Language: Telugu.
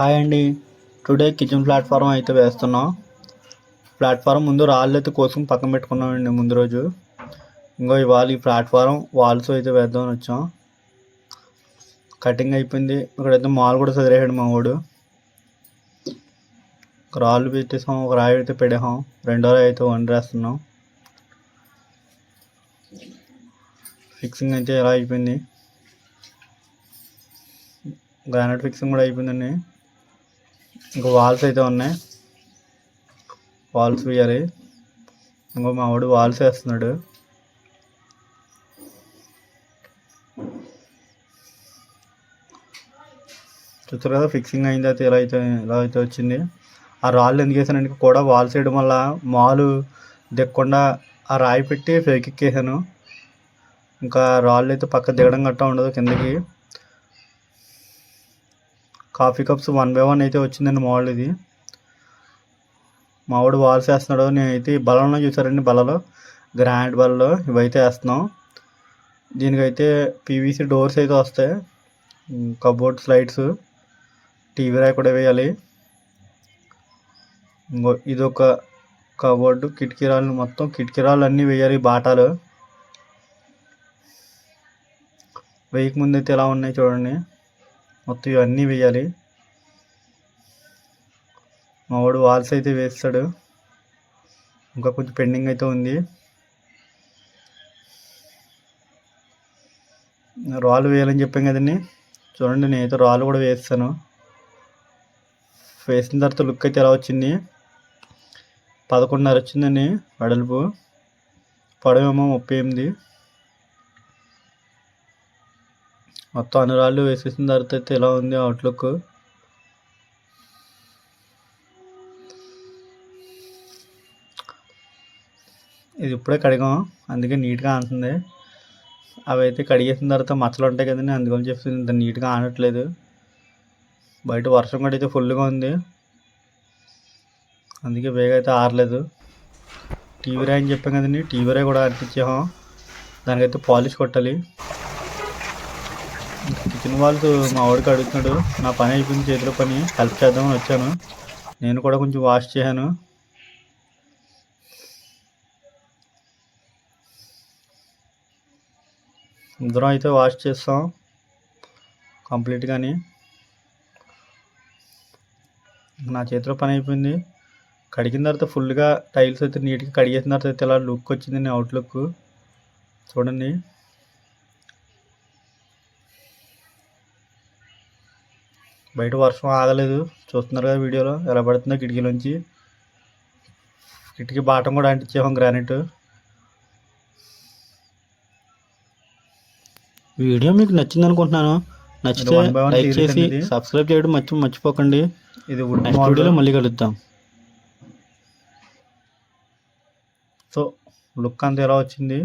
హాయ్ అండి. టుడే కిచెన్ ప్లాట్ఫారం అయితే వేస్తున్నాం. ప్లాట్ఫారం ముందు రాళ్ళు అయితే కోసం పక్కన పెట్టుకున్నామండి ముందు రోజు. ఇంకో ఇవాళ ఈ ప్లాట్ఫారం వాల్స్ అయితే వేద్దామని వచ్చాం. కటింగ్ అయిపోయింది. ఇక్కడైతే మాల్ కూడా చదివేసాడు మా వాడు. ఒక రాళ్ళు పెట్టేసాం ఒక రాయి అయితే పెడేసాం రెండో రాయి అయితే వండేస్తున్నాం. ఫిక్సింగ్ అయితే ఎలా అయిపోయింది? గ్రానైట్ ఫిక్సింగ్ కూడా అయిపోయిందండి. ఇంకో వాల్స్ అయితే ఉన్నాయి. వాల్స్ వేయాలి ఇంకో మా వాడు వాల్స్ వేస్తున్నాడు. చూస్తారు కదా ఫిక్సింగ్ అయిన తర్వాత ఎలా అయితే ఎలా అయితే వచ్చింది. ఆ రాళ్ళు ఎందుకు వేసానంటే కూడా వాల్స్ వేయడం వల్ల మాలు దిక్కకుండా ఆ రాయి పెట్టి ఫేక్ ఎక్కేసాను. ఇంకా రాళ్ళు అయితే పక్క దిగడం గట్టా ఉండదు కిందకి. Coffee cups one by one అయితే వచ్చిందండి మామూలు ఇది. మావాడు వాల్స్ వేస్తున్నాడు నేనైతే ఈ బలంలో చూసారండి బలలో. గ్రాండ్ బలలో ఇవైతే వేస్తున్నాం. దీనికైతే పీవీసీ డోర్స్ అయితే వస్తాయి. కబోర్డ్ స్లైడ్స్ టీవీ రాయి కూడా వేయాలి. ఇంకో ఇది ఒక కబోర్డు కిటికీ రాళ్ళు మొత్తం కిటికీ రాళ్ళు అన్నీ వేయాలి బాటాలు. వేయకముందు అయితే ఎలా ఉన్నాయి చూడండి. మొత్తం ఇవన్నీ వేయాలి. మా వాడు వాల్స్ అయితే వేస్తాడు. ఇంకా కొంచెం పెండింగ్ అయితే ఉంది. రాళ్ళు వేయాలని చెప్పాం కదండి. చూడండి నేనైతే రాళ్ళు కూడా వేస్తాను. వేసిన తర్వాత లుక్ అయితే ఎలా వచ్చింది? పదకొండున్నర వచ్చిందండి వెడల్పు. పొడవేమో ముప్పై ఎనిమిది. మొత్తం అన్ని రాళ్ళు వేసేసిన తర్వాత అయితే ఎలా ఉంది అవుట్లుక్ ఇది ఇప్పుడే కడిగాం. అందుకే నీట్గా ఆడుతుంది అవి అయితే కడిగేసిన తర్వాత మచ్చలు ఉంటాయి కదండి అందుకని చెప్పి ఇంత నీట్గా ఆనట్లేదు. బయట వర్షం కూడా అయితే ఫుల్గా ఉంది. అందుకే వేగ అయితే ఆరలేదు. టీవీ రాయని అని చెప్పాం కదండి టీవీ రాయి కూడా అంటించాం దానికైతే పాలిష్ కొట్టాలి. కిచెన్ వాళ్ళు మా వాడికి అడుగుతున్నాడు నా పని అయిపోయింది చేతిలో పని. హెల్ప్ చేద్దామని వచ్చాను. నేను కూడా కొంచెం వాష్ చేశాను. ఇద్దరం అయితే వాష్ చేస్తాం. కంప్లీట్గాని నా చేతిలో పని అయిపోయింది. కడిగిన తర్వాత ఫుల్గా టైల్స్ అయితే నీట్గా కడిగేసిన తర్వాత అయితే ఇలా లుక్ వచ్చింది అవుట్లుక్ చూడండి. బయట వర్షం ఆగలేదు. చూస్తున్నారు కదా వీడియోలో. ఎలా పడుతుందో కిటికీలోంచి. కిటికీ బాటం కూడా అంటించేవాం గ్రానైట్ వీడియో మీకు నచ్చింది అనుకుంటున్నాను నచ్చితే లైక్ చేసి. సబ్స్క్రైబ్ చేయడం మర్చి మర్చిపోకండి. ఇది నెక్స్ట్ వీడియోలో మళ్ళీ కలుద్దాం. సో లుక్ అంతా ఎలా వచ్చింది?